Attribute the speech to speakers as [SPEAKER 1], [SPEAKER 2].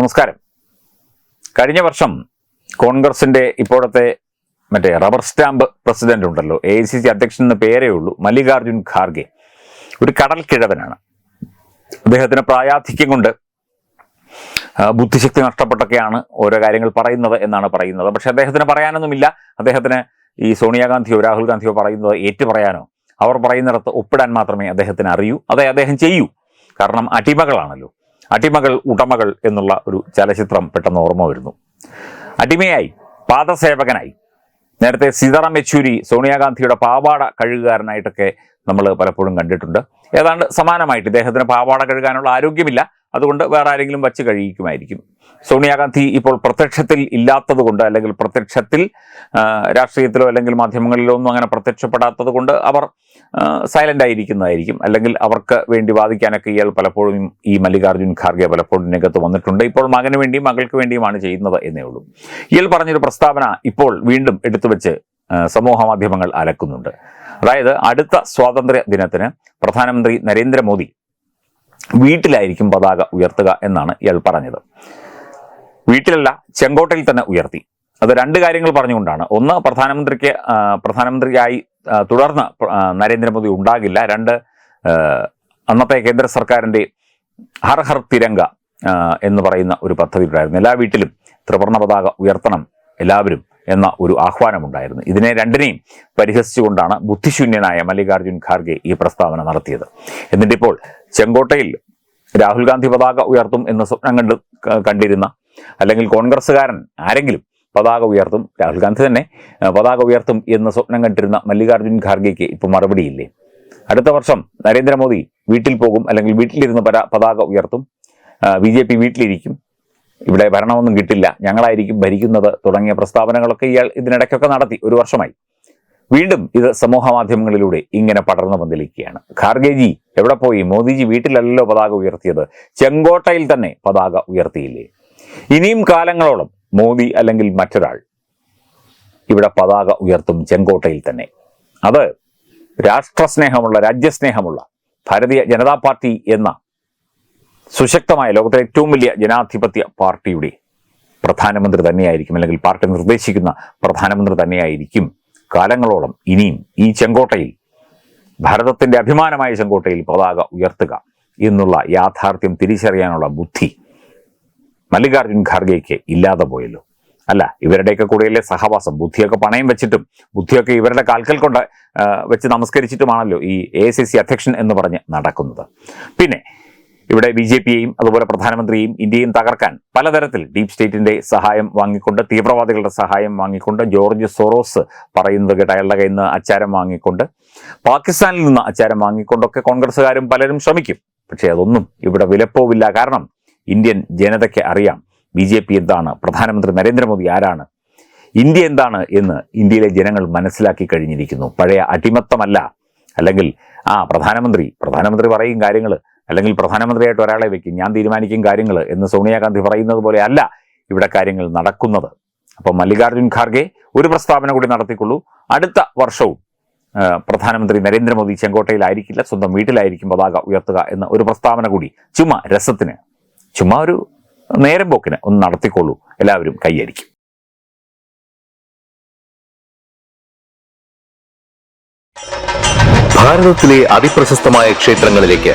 [SPEAKER 1] നമസ്കാരം. കഴിഞ്ഞ വർഷം കോൺഗ്രസിന്റെ ഇപ്പോഴത്തെ മറ്റേ റബ്ബർ സ്റ്റാമ്പ് പ്രസിഡന്റ് ഉണ്ടല്ലോ എ ഐ സി സി അധ്യക്ഷൻ എന്ന പേരേ ഉള്ളൂ മല്ലികാർജുൻ ഖാർഗെ. ഒരു കടൽ കിഴവനാണ്. അദ്ദേഹത്തിന് പ്രായാധിക്യം കൊണ്ട് ബുദ്ധിശക്തി നഷ്ടപ്പെട്ടൊക്കെയാണ് ഓരോ കാര്യങ്ങൾ പറയുന്നത് എന്നാണ് പറയുന്നത്. പക്ഷെ അദ്ദേഹത്തിന് പറയാനൊന്നുമില്ല. അദ്ദേഹത്തിന് ഈ സോണിയാഗാന്ധിയോ രാഹുൽ ഗാന്ധിയോ പറയുന്നത് ഏറ്റു പറയാനോ അവർ പറയുന്നിടത്ത് ഒപ്പിടാൻ മാത്രമേ അദ്ദേഹത്തിന് അറിയൂ. അതെ അദ്ദേഹം ചെയ്യൂ. കാരണം അടിമകളാണല്ലോ. അടിമകൾ ഉടമകൾ എന്നുള്ള ഒരു ചലച്ചിത്രം പെട്ടെന്ന് ഓർമ്മ വരുന്നു. അടിമയായി പാദസേവകനായി. നേരത്തെ സീതാറാം യെച്ചൂരി സോണിയാഗാന്ധിയുടെ പാവാട കഴുകുകാരനായിട്ടൊക്കെ നമ്മൾ പലപ്പോഴും കണ്ടിട്ടുണ്ട്. ഏതാണ്ട് സമാനമായിട്ട് ഇദ്ദേഹത്തിന് പാവാട കഴുകാനുള്ള ആരോഗ്യമില്ല. അതുകൊണ്ട് വേറെ ആരെങ്കിലും വച്ച് കഴിയിക്കുമായിരിക്കും. സോണിയാഗാന്ധി ഇപ്പോൾ പ്രത്യക്ഷത്തിൽ ഇല്ലാത്തതുകൊണ്ട് അല്ലെങ്കിൽ പ്രത്യക്ഷത്തിൽ രാഷ്ട്രീയത്തിലോ അല്ലെങ്കിൽ മാധ്യമങ്ങളിലോ ഒന്നും അങ്ങനെ പ്രത്യക്ഷപ്പെടാത്തത് കൊണ്ട് അവർ സൈലന്റ് ആയിരിക്കുന്നതായിരിക്കും. അല്ലെങ്കിൽ അവർക്ക് വേണ്ടി വാദിക്കാനൊക്കെ ഇയാൾ പലപ്പോഴും ഈ മല്ലികാർജുൻ ഖാർഗെ പലപ്പോഴും രംഗത്ത് വന്നിട്ടുണ്ട്. ഇപ്പോൾ മകന് വേണ്ടിയും മകൾക്ക് വേണ്ടിയുമാണ് ചെയ്യുന്നത് എന്നേ ഉള്ളൂ. ഇയാൾ പറഞ്ഞൊരു പ്രസ്താവന ഇപ്പോൾ വീണ്ടും എടുത്തുവെച്ച് വെച്ച് സമൂഹ മാധ്യമങ്ങൾ അലക്കുന്നുണ്ട്. അതായത് അടുത്ത സ്വാതന്ത്ര്യ ദിനത്തിന് പ്രധാനമന്ത്രി നരേന്ദ്രമോദി വീട്ടിലായിരിക്കും പതാക ഉയർത്തുക എന്നാണ് ഇയാൾ പറഞ്ഞത്. വീട്ടിലല്ല ചെങ്കോട്ടയിൽ തന്നെ ഉയർത്തി. അത് രണ്ട് കാര്യങ്ങൾ പറഞ്ഞുകൊണ്ടാണ്. ഒന്ന് പ്രധാനമന്ത്രിക്ക് പ്രധാനമന്ത്രിയായി തുടർന്ന് നരേന്ദ്രമോദി ഉണ്ടാകില്ല. രണ്ട് അന്നത്തെ കേന്ദ്ര സർക്കാരിന്റെ ഹർ ഹർ തിരങ്ക എന്ന് പറയുന്ന ഒരു പദ്ധതി ഉണ്ടായിരുന്നു എല്ലാ വീട്ടിലും ത്രിവർണ പതാക ഉയർത്തണം എല്ലാവരും എന്ന ഒരു ആഹ്വാനമുണ്ടായിരുന്നു. ഇതിനെ രണ്ടിനെയും പരിഹസിച്ചുകൊണ്ടാണ് ബുദ്ധിശൂന്യനായ മല്ലികാർജുൻ ഖാർഗെ ഈ പ്രസ്താവന നടത്തിയത്. എന്നിട്ടിപ്പോൾ ചെങ്കോട്ടയിൽ രാഹുൽ ഗാന്ധി പതാക ഉയർത്തും എന്ന് സ്വപ്നം കണ്ട് കണ്ടിരുന്ന അല്ലെങ്കിൽ കോൺഗ്രസ്സുകാരൻ ആരെങ്കിലും പതാക ഉയർത്തും രാഹുൽ ഗാന്ധി തന്നെ പതാക ഉയർത്തും എന്ന് സ്വപ്നം കണ്ടിരുന്ന മല്ലികാർജുൻ ഖാർഗെക്ക് ഇപ്പൊ മറുപടിയില്ലേ? അടുത്ത വർഷം നരേന്ദ്രമോദി വീട്ടിൽ പോകും അല്ലെങ്കിൽ വീട്ടിലിരുന്ന് പര പതാക ഉയർത്തും. ബി ജെ പി വീട്ടിലിരിക്കും. ഇവിടെ ഭരണമൊന്നും കിട്ടില്ല. ഞങ്ങളായിരിക്കും ഭരിക്കുന്നത് തുടങ്ങിയ പ്രസ്താവനകളൊക്കെ ഇയാൾ ഇതിനിടയ്ക്കൊക്കെ നടത്തി. ഒരു വർഷമായി. വീണ്ടും ഇത് സമൂഹ മാധ്യമങ്ങളിലൂടെ ഇങ്ങനെ പടർന്നു വന്നിരിക്കുകയാണ്. ഖാർഗേജി എവിടെ പോയി? മോദിജി വീട്ടിലല്ലോ പതാക ഉയർത്തിയത്. ചെങ്കോട്ടയിൽ തന്നെ പതാക ഉയർത്തിയില്ലേ? ഇനിയും കാലങ്ങളോളം മോദി അല്ലെങ്കിൽ മറ്റൊരാൾ ഇവിടെ പതാക ഉയർത്തും ചെങ്കോട്ടയിൽ തന്നെ. അത് രാഷ്ട്രസ്നേഹമുള്ള രാജ്യസ്നേഹമുള്ള ഭാരതീയ ജനതാ പാർട്ടി എന്ന സുശക്തമായ ലോകത്തെ ഏറ്റവും വലിയ ജനാധിപത്യ പാർട്ടിയുടെ പ്രധാനമന്ത്രി തന്നെയായിരിക്കും അല്ലെങ്കിൽ പാർട്ടി നിർദ്ദേശിക്കുന്ന പ്രധാനമന്ത്രി തന്നെയായിരിക്കും കാലങ്ങളോളം ഇനിയും ഈ ചെങ്കോട്ടയിൽ ഭാരതത്തിന്റെ അഭിമാനമായ ചെങ്കോട്ടയിൽ പതാക ഉയർത്തുക എന്നുള്ള യാഥാർത്ഥ്യം തിരിച്ചറിയാനുള്ള ബുദ്ധി മല്ലികാർജുൻ ഖാർഗെക്ക് ഇല്ലാതെ പോയല്ലോ. അല്ല ഇവരുടെയൊക്കെ കൂടെയല്ലേ സഹവാസം? ബുദ്ധിയൊക്കെ പണയം വെച്ചിട്ടും ബുദ്ധിയൊക്കെ ഇവരുടെ കാൽക്കൽ കൊണ്ട് വെച്ച് നമസ്കരിച്ചിട്ടുമാണല്ലോ ഈ എ സി സി അധ്യക്ഷൻ എന്ന് പറഞ്ഞ് നടക്കുന്നത്. പിന്നെ ഇവിടെ ബി ജെ പിയെയും അതുപോലെ പ്രധാനമന്ത്രിയെയും ഇന്ത്യയും തകർക്കാൻ പലതരത്തിൽ ഡീപ് സ്റ്റേറ്റിന്റെ സഹായം വാങ്ങിക്കൊണ്ട് തീവ്രവാദികളുടെ സഹായം വാങ്ങിക്കൊണ്ട് ജോർജ് സോറോസ് പറയുന്നത് കേട്ട അയാളുടെ കയ്യിൽ നിന്ന് അച്ചാരം വാങ്ങിക്കൊണ്ട് പാകിസ്ഥാനിൽ നിന്ന് അച്ചാരം വാങ്ങിക്കൊണ്ടൊക്കെ കോൺഗ്രസ്സുകാരും പലരും ശ്രമിക്കും. പക്ഷേ അതൊന്നും ഇവിടെ വിലപ്പോവില്ല. കാരണം ഇന്ത്യൻ ജനതയ്ക്ക് അറിയാം ബി ജെ പി എന്താണ് പ്രധാനമന്ത്രി നരേന്ദ്രമോദി ആരാണ് ഇന്ത്യ എന്താണ് എന്ന് ഇന്ത്യയിലെ ജനങ്ങൾ മനസ്സിലാക്കി കഴിഞ്ഞിരിക്കുന്നു. പഴയ അടിമത്തമല്ല. അല്ലെങ്കിൽ ആ പ്രധാനമന്ത്രി പ്രധാനമന്ത്രി പറയും കാര്യങ്ങൾ അല്ലെങ്കിൽ പ്രധാനമന്ത്രിയായിട്ട് ഒരാളെ വെക്കും. ഞാൻ തീരുമാനിക്കും കാര്യങ്ങൾ എന്ന് സോണിയാഗാന്ധി പറയുന്നത് പോലെ അല്ല ഇവിടെ കാര്യങ്ങൾ നടക്കുന്നത്. അപ്പോൾ മല്ലികാർജുൻ ഖാർഗെ ഒരു പ്രസ്താവന കൂടി നടത്തിക്കൊള്ളൂ. അടുത്ത വർഷവും പ്രധാനമന്ത്രി നരേന്ദ്രമോദി ചെങ്കോട്ടയിലായിരിക്കില്ല സ്വന്തം വീട്ടിലായിരിക്കും പതാക ഉയർത്തുക എന്ന ഒരു പ്രസ്താവന കൂടി ചുമ രസത്തിന് ചുമ്മാ ഒരു നേരം പോക്കിന് ഒന്ന് നടത്തിക്കൊള്ളൂ. എല്ലാവരും കൈയടിക്കും.
[SPEAKER 2] ഭാരതത്തിലെ അതിപ്രശസ്തമായ ക്ഷേത്രങ്ങളിലേക്ക്